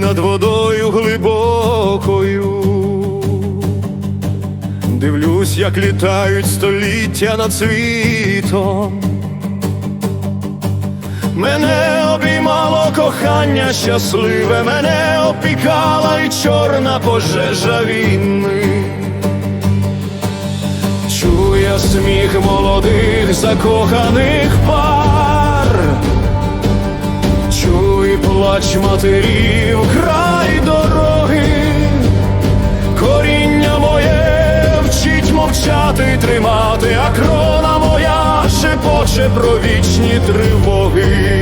над водою глибокою. Дивлюсь, як літають століття над світом. Мене обіймало кохання щасливе, мене опікала і чорна пожежа війни. Чує сміх молодих закоханих пар, плач матерів край дороги, коріння моє вчить мовчати тримати, а крона моя шепоче про вічні тривоги.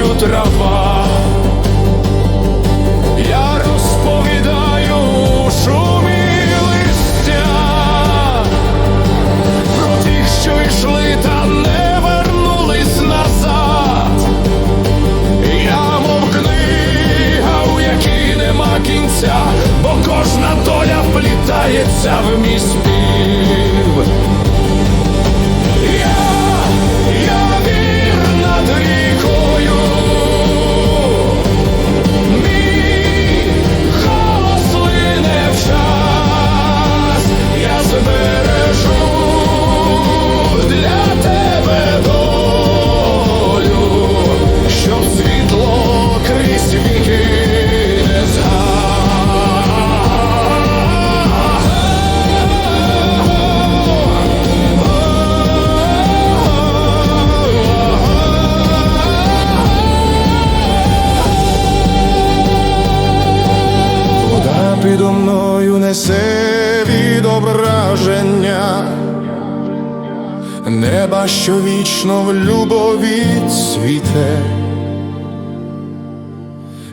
Весною трава. Я розповідаю шумі листя про тих, що йшли та не вернулись назад. Я мов книга, у якій нема кінця, бо кожна доля вплітається в мій спів. Відображення неба, що вічно в любові цвіте.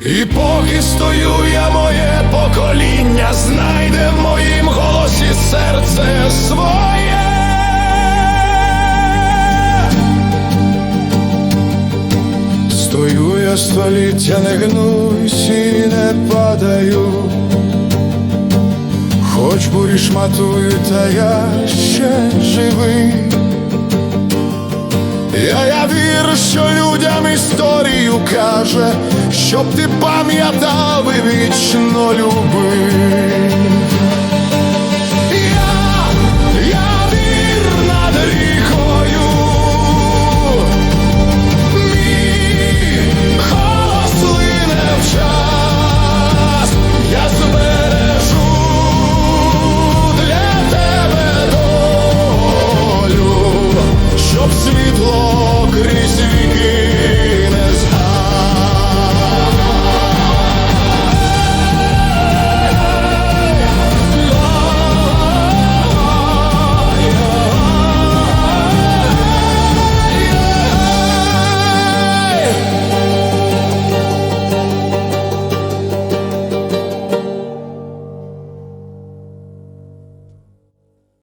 І поки стою я, моє покоління знайде в моїм голосі серце своє. Стою я століття, не гнусь і не падаю, хоч бурі шматую, та я ще живий. Я, я вірю, що людям історію каже, щоб ти пам'ятав і вічно любив.